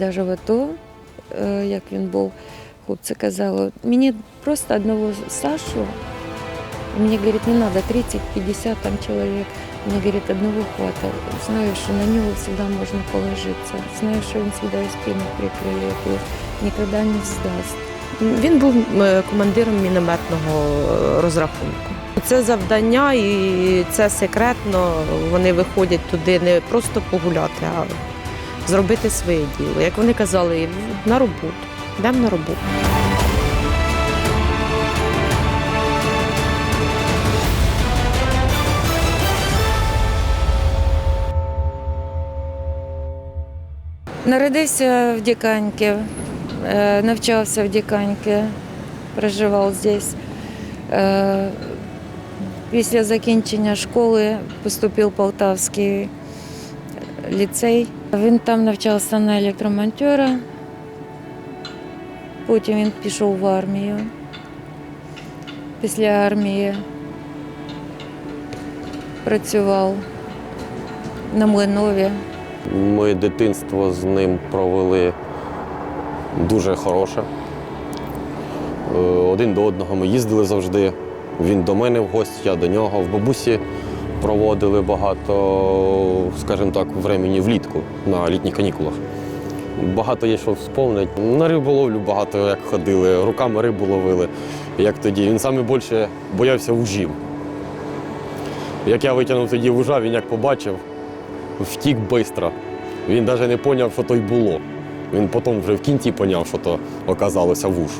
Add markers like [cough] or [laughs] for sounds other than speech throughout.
навіть в АТО, е, як він був, хлопці казали, мені просто одного Сашу, мені говорить, не треба 30-50 там чоловік, мені говорить, одного хватить. Знаю, що на нього завжди можна положитися. Знаю, що він завжди спину прикриє, ніколи не здасть. Він був е, командиром мінометного е, розрахунку. Це завдання і це секретно. Вони виходять туди не просто погуляти, а зробити своє діло. Як вони казали, на роботу. Йдемо на роботу. Народився в Діканьки, е, навчався в Діканьки, проживав здесь. Е, Після закінчення школи поступив в Полтавський ліцей. Він там навчався на електромонтера. Потім він пішов в армію. Після армії працював на Млинові. Ми дитинство з ним провели дуже хороше. Е, Один до одного ми їздили завжди. Він до мене в гості, я до нього. В бабусі проводили багато, скажімо так, времени влітку на літніх канікулах. Багато є що вспомнити. На риболовлю багато як ходили, руками рибу ловили. Як тоді. Він саме більше боявся вужів. Як я витягнув тоді вужа, він як побачив, втік швидко. Він навіть не зрозумів, що то й було. Він потім вже в кінці зрозумів, що то оказалося вуж.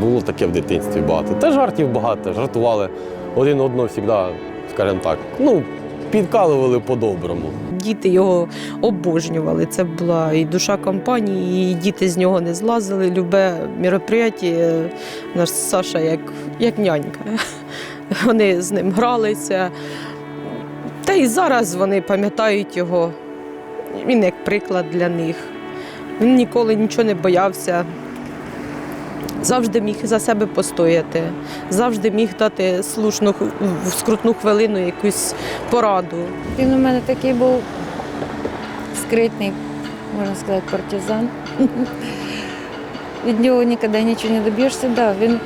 Було таке в дитинстві багато. Та жартів багато, жартували один одного завжди, скажімо так, ну, підкалували по-доброму. Діти його обожнювали. Це була і душа компанії, і діти з нього не злазили. Любе мероприятие, наш Саша як, як нянька. [laughs] Вони з ним гралися. Та й зараз вони пам'ятають його. Він як приклад для них. Він ніколи нічого не боявся. Завжди міг за себе постояти, завжди міг дати слушну в скрутну хвилину якусь пораду. Він у мене такий був скритний, можна сказати, партизан. Від нього ніколи нічого не доб'єшся. Да, він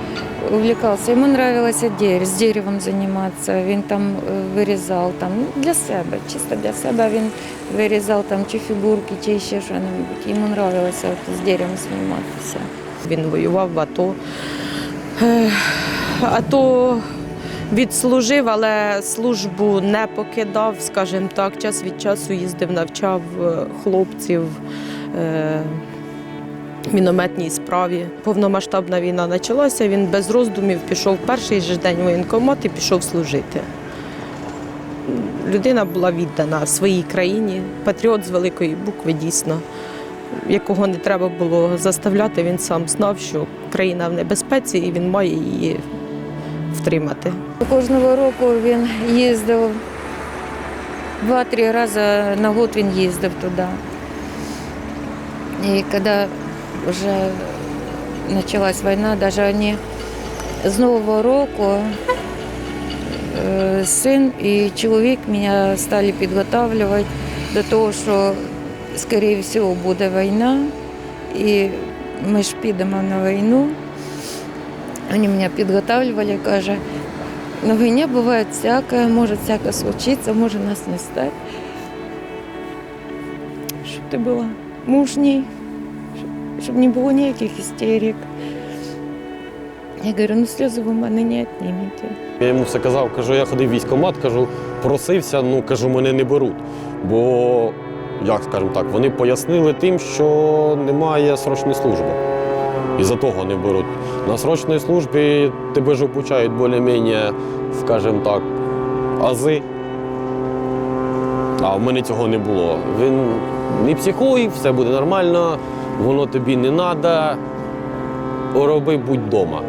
увлекався. Йому подобалося дерево, з деревом займатися. Він там е, вирізав там, ну, для себе, чисто для себе він вирізав там чи фігурки, чи ще щось. Йому подобалося з деревом займатися. Він воював в АТО. АТО відслужив, але службу не покидав, скажімо так. Час від часу їздив, навчав е, хлопців. е, Мінометній справі. Повномасштабна війна почалася, він без роздумів пішов перший же день воєнкомат і пішов служити. Людина була віддана своїй країні, патріот з великої букви дійсно якого не треба було заставляти, він сам знав, що країна в небезпеці і він має її втримати. Кожного року він їздив два-три рази на год він їздив туди. І коли вже почалась війна, навіть вони з Нового року е, син і чоловік мене стали підготовлювати до того, що, скоріше всього, буде війна, і ми ж підемо на війну. Вони мене підготовлювали, каже, на війні буває всяке, може всяке случиться, може нас не стати. Щоб ти була мужній, щоб- не було ніяких істерик. Я говорю, ну сльози ви мене не віднімете. Я йому все казав, кажу, я ходив в військкомат, кажу, просився, ну кажу, мене не беруть. Бо, як скажемо так, вони пояснили тим, що немає срочної служби. І за того не беруть. На срочній службі тебе ж обучають більш-менш, скажімо так, ази. А в мене цього не було. Він не психуй, все буде нормально, воно тобі не треба. Роби будь вдома.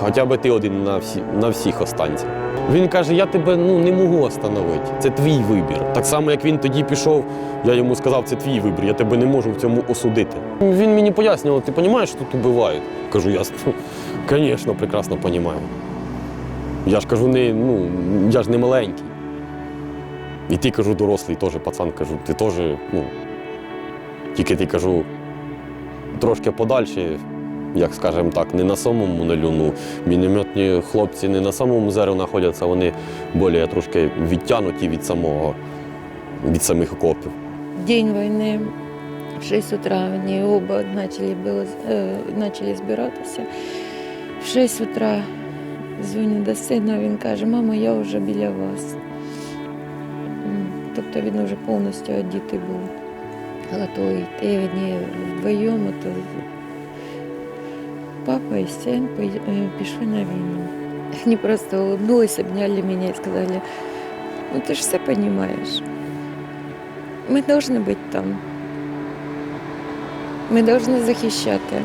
Хоча б ти один на, всі, на всіх останься. Він каже: я тебе ну, не можу остановити. Це твій вибір. Так само, як він тоді пішов, я йому сказав, це твій вибір, я тебе не можу в цьому осудити. Він мені пояснював, ти розумієш, що тут убивають? Кажу, я звісно, прекрасно розумію. Я ж кажу, не, ну, я ж не маленький. І ти кажу, дорослий теж пацан, кажу, ти теж, ну, Тільки ти кажу, трошки подальше, як скажемо так, не на самому нулю. Ну, мінометні хлопці не на самому зеру знаходяться, вони більш трошки відтягнуті від самого, від самих окопів. День войны, в 6 утра они оба начали, было, э, начали збиратися. В 6 утра дзвоню до сина, він каже, мама, я вже біля вас. М, Тобто він вже повністю одітий був, готовий йти. Вони вдвоєм, то папа і син е, пішли на війну. Вони [laughs] просто улыбнулись, обняли мене і сказали, ну ти ж все розумієш. Ми повинні бути там. Ми повинні захищати,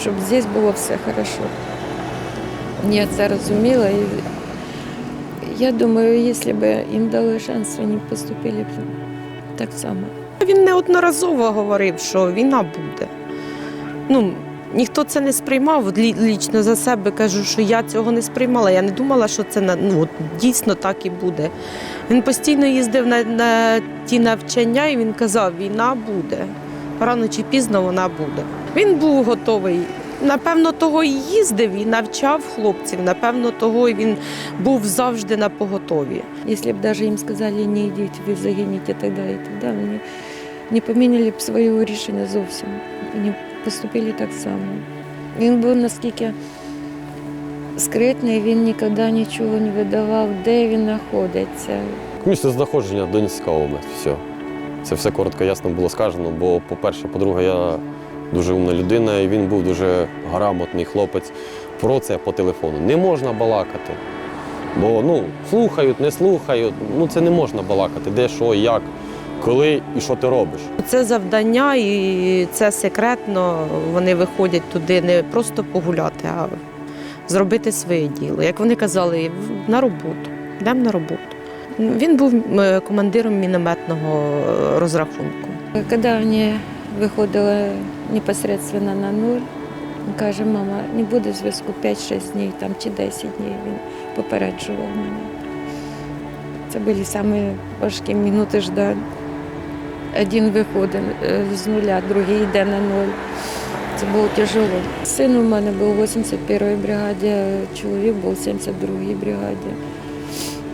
щоб здесь було все хорошо. Я це розуміла і я думаю, якщо б їм дали шанс, вони поступили б так само. Він неодноразово говорив, що війна буде. Ну, ніхто це не сприймав. Лічно за себе кажу, що я цього не сприймала. Я не думала, що це ну, дійсно так і буде. Він постійно їздив на, на ті навчання і він казав, війна буде. Рано чи пізно вона буде. Він був готовий. Напевно, того і їздив і навчав хлопців. Напевно, того і він був завжди на поготові. Якщо б навіть їм сказали, не йдіть, ви загинете тоді і тоді, вони не поміняли б своє рішення зовсім. Поступили так само. Він був наскільки скритний, він ніколи нічого не видавав, де він знаходиться. Місце знаходження Донецька область. Все. Це все коротко ясно було сказано, бо, по-перше, по-друге, я дуже умна людина, і він був дуже грамотний хлопець. Про це по телефону не можна балакати. Бо ну, слухають, не слухають. Ну це не можна балакати, де, що, як, коли і що ти робиш. Це завдання, і це секретно. Вони виходять туди не просто погуляти, а зробити своє діло. Як вони казали, на роботу. Йдемо на роботу. Він був командиром мінометного е, розрахунку. Коли вони виходили непосредственно на нуль, він каже, мама, не буде зв'язку 5-6 днів там, чи 10 днів. Він попереджував мене. Це були самі важкі минути ждань. Один виходить е, з нуля, другий йде на нуль. Це було тяжело. Син у мене був у 81-й бригаді, чоловік був у 72-й бригаді.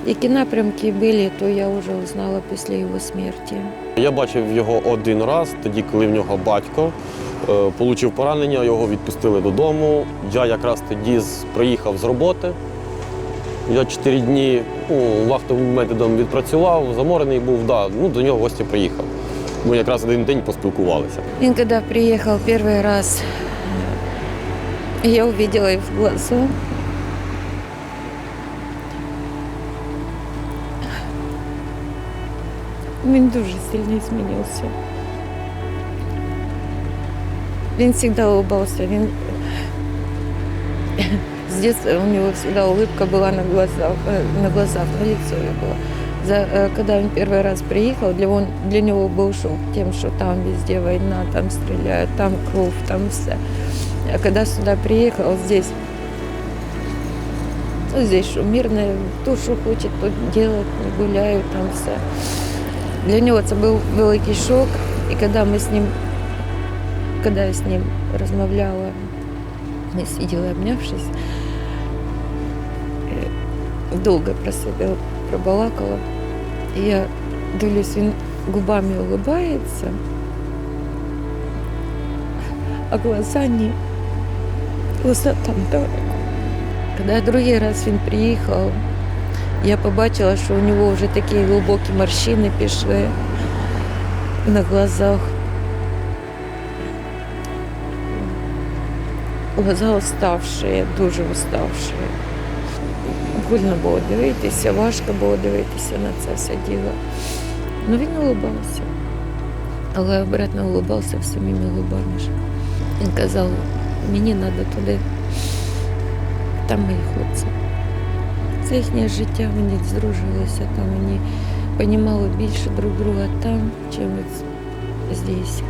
Які напрямки були, то я вже узнала після його смерті. Я бачив його один раз, тоді, коли в нього батько е, отримав поранення, його відпустили додому. Я якраз тоді приїхав з роботи. Я чотири дні ну, вахтовим методом відпрацював, заморений був, да, ну, до нього в гості приїхав. Ми якраз один день поспілкувалися. Он когда приехал первый раз, я увидела их в глаза. Він дуже сильно змінився. Він завжди улыбался. Він... С детства у него всегда улыбка была на глазах, э, на глазах, на лицо ее было. За, э, когда он первый раз приехал, для, он, для него был шок тем, что там везде война, там стреляют, там кровь, там все. А когда сюда приехал, здесь, ну, здесь что, мирно, кто что хочет, то делать, гуляют, там все. Для него це був великий шок. І коли ми з ним, коли я з ним розмовляла, ми сиділи обнявшись, е, довго про себе пробалакала. Я дивлюсь, він губами улыбається, а глаза ні. Глаза там далеко. Коли другий раз він приїхав, я побачила, що у нього вже такі глибокі морщини пішли на глазах. Глаза уставші, дуже уставші. Больно було дивитися, важко було дивитися на це все діло. Ну він улыбався. Але обратно улыбався самими губами. Він казав, мені треба туди, там мої хлопці. Це їхнє життя, вони здружилися там, вони розуміли більше друг друга там, от здесь.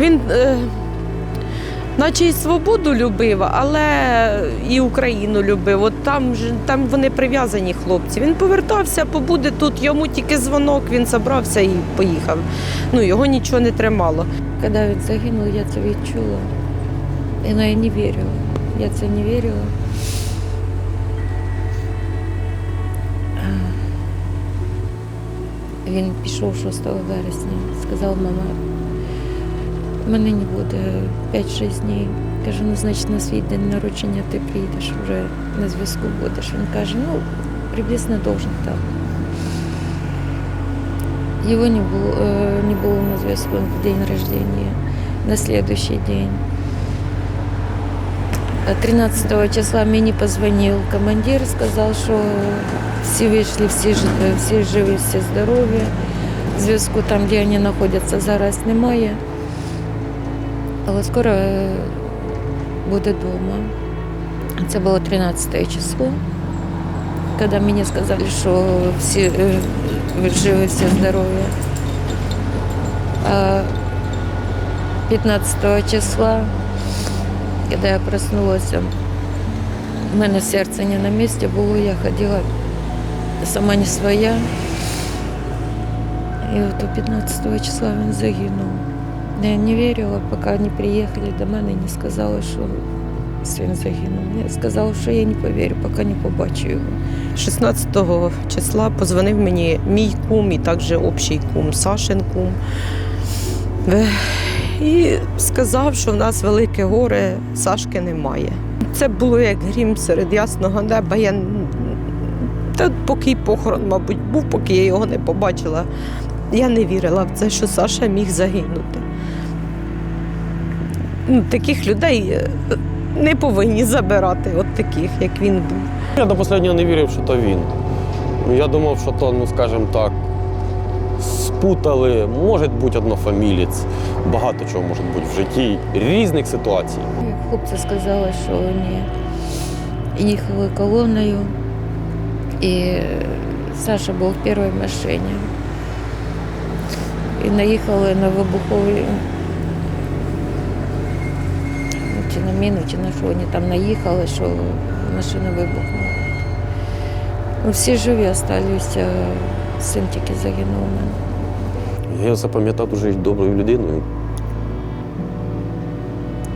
Він е, наче і свободу любив, але і Україну любив. От там ж там вони прив'язані хлопці. Він повертався, побуде тут, йому тільки дзвонок, він забрався і поїхав. Ну, його нічого не тримало. Коли він загинув, я це відчула. І ну, я не вірила. Я це не вірила. Він пішов 6 вересня. Сказав, мама, мене не буде 5-6 днів. Кажу, ну значить на свій день народження ти приїдеш, вже на зв'язку будеш. Він каже, ну, приблизно должен так. Его не было, э, не было на зв'язку в день рождения, на следующий день. А 13 числа мені позвонил командир, сказал, що всі вийшли, всі, ж- всі живі, всі здорові. Зв'язку там, де вони знаходяться, зараз немає. Але скоро е, буде вдома. Це було 13 число. Коли мені сказали, що всі е, живі, всі здорові. А 15 числа, коли я проснулася, в мене серце не на місці було, я ходила сама не своя. І от у 15 числа він загинув. Я не вірила, поки не приїхали до мене і не сказали, що син загинув. Я сказала, що я не повірю, поки не побачу його. 16 числа позвонив мені мій кум і також общий кум, Сашин кум. Е, І сказав, що в нас велике горе, Сашки немає. Це було як грім серед ясного неба. Я... Та поки похорон, мабуть, був, поки я його не побачила. Я не вірила в це, що Саша міг загинути. Ну, Таких людей е, не повинні забирати, от таких, як він був. Я до останнього не вірив, що то він. Я думав, що то, ну скажімо так, спутали, може бути однофамілець, багато чого може бути в житті, різних ситуацій. Хлопці сказали, що вони їхали колоною, і Саша був в першій машині. І наїхали на вибухові. Чи на міну, чи на що вони там наїхали, що машина вибухнула. Ну, всі живі залишилися, син тільки загинув у мене. Я запам'ятав дуже доброю людиною.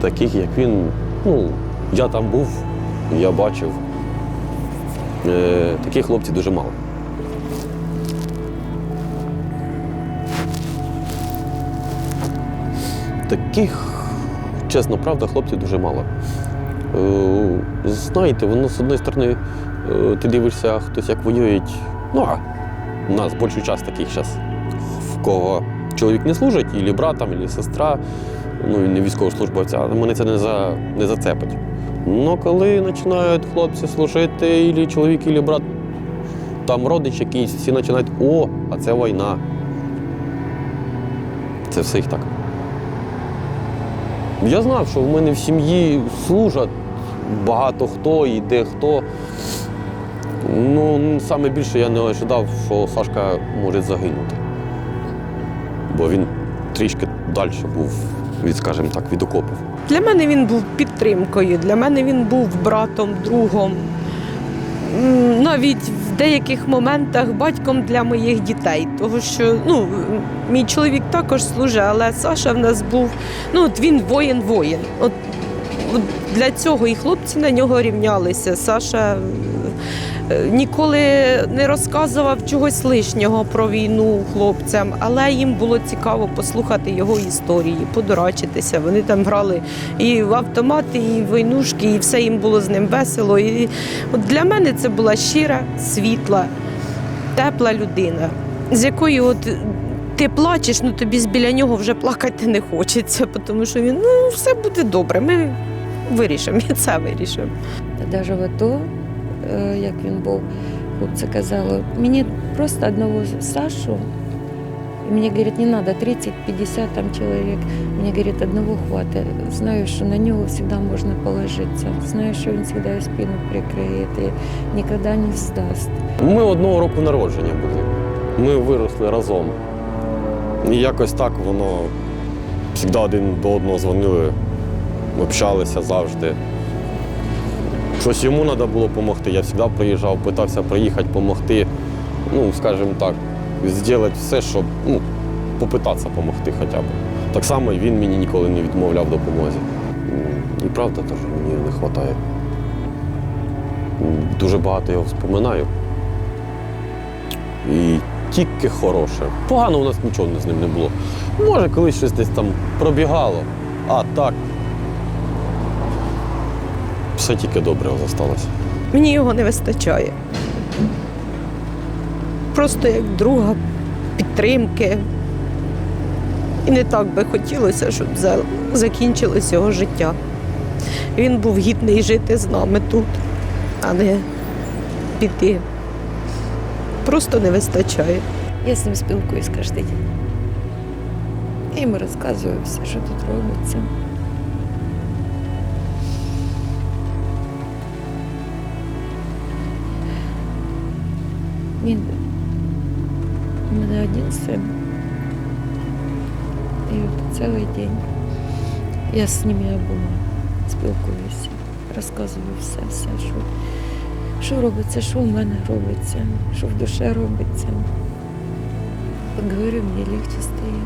Таких, як він, ну, я там був, я бачив. Е, таких хлопців дуже мало. Таких, чесно, правда, хлопців дуже мало. Е, знаєте, воно з одної сторони, е, ти дивишся, хтось як воюють. Ну, а у нас більшу час таких зараз в кого чоловік не служить, і брат, там, і сестра, ну і не військовослужбовця, але мене це не, за, не зацепить. Ну, коли починають хлопці служити, і чоловік, і брат, там родич якийсь, всі починають, о, а це війна. Це все їх так. Я знав, що в мене в сім'ї служать багато хто і де хто. Ну, саме більше я не ожидав, що Сашка може загинути. Бо він трішки далі був від, скажімо так, від окопів. Для мене він був підтримкою, для мене він був братом, другом. Навіть в деяких моментах батьком для моїх дітей. Тому що ну, мій чоловік також служить, але Саша в нас був, ну от він воїн-воїн. От, от для цього і хлопці на нього рівнялися. Саша ніколи не розказував чогось лишнього про війну хлопцям, але їм було цікаво послухати його історії, подурачитися. Вони там грали і в автомати, і в войнушки, і все їм було з ним весело. І от для мене це була щира, світла, тепла людина, з якою от. Ти плачеш, ну тобі біля нього вже плакати не хочеться, тому що він ну все буде добре. Ми вирішимо, [laughs] і це вирішимо. Навіть в АТО, е, як він був, хлопці казали, мені просто одного Сашу, і мені говорять, не треба 30-50 там чоловік, мені говорять, одного хватить. Знаю, що на нього завжди можна положитися. Знаю, що він завжди спину прикриє і ніколи не здасть. Ми одного року народження були. Ми виросли разом. І якось так воно завжди один до одного дзвонили. общалися завжди. Щось йому треба було допомогти. Я завжди приїжджав, питався приїхати, допомогти. Ну, скажімо так, зробити все, щоб ну, попитатися допомогти хоча б. Так само він мені ніколи не відмовляв допомозі. І правда теж мені не вистачає. Дуже багато його вспоминаю. І тільки хороше. Погано у нас нічого з ним не було. Може, колись щось десь там пробігало, а так. Все тільки добре зосталося. Мені його не вистачає. Просто як друга підтримки. І не так би хотілося, щоб закінчилось його життя. Він був гідний жити з нами тут, а не піти. Просто не вистачає. Я з ним спілкуюсь кожен день. Я йому розказую все, що тут робиться. Він у мене один син. І от цілий день я з ними була, спілкуюся, розказую все, все, що, що робиться, що в мене робиться, що в душі робиться. Поговорю, мені легче стає.